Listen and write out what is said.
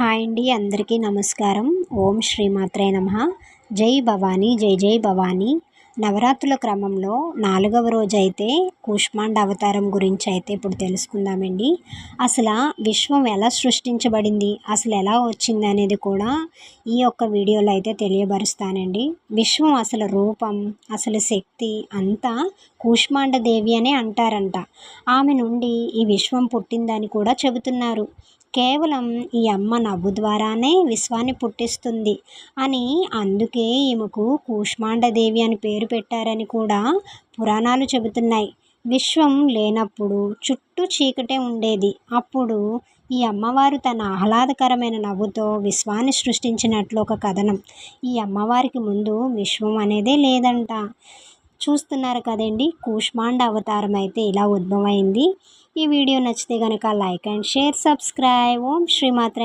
Hi అండి అందరికీ నమస్కారం. ఓం శ్రీమాత్రే నమ. జై భవానీ జై జై భవానీ. నవరాత్రుల క్రమంలో నాలుగవ రోజు అయితే కూష్మాండ అవతారం గురించి అయితే ఇప్పుడు తెలుసుకుందామండి. అసలు విశ్వం ఎలా సృష్టించబడింది అసలు ఎలా వచ్చింది అనేది కూడా ఈ యొక్క వీడియోలో అయితే తెలియబరుస్తానండి. విశ్వం అసలు రూపం అసలు శక్తి అంతా కూష్మాండ దేవి అనే అంటారంట. ఆమె నుండి ఈ విశ్వం పుట్టిందని కూడా చెబుతున్నారు. కేవలం ఈ అమ్మ నవ్వు ద్వారానే విశ్వాన్ని పుట్టిస్తుంది అని అందుకే ఈమెకు కూష్మాండదేవి అని పేరు పెట్టారని కూడా పురాణాలు చెబుతున్నాయి. విశ్వం లేనప్పుడు చుట్టూ చీకటే ఉండేది. అప్పుడు ఈ అమ్మవారు తన ఆహ్లాదకరమైన నవ్వుతో విశ్వాన్ని సృష్టించినట్లు ఒక కథనం. ఈ అమ్మవారికి ముందు విశ్వం అనేదే లేదంట. చూస్తున్నారు కదండి కూష్మాండ అవతారం అయితే ఇలా ఉద్భవమైంది. ఈ వీడియో నచ్చితే కనుక like and share subscribe. Om శ్రీమాత్ర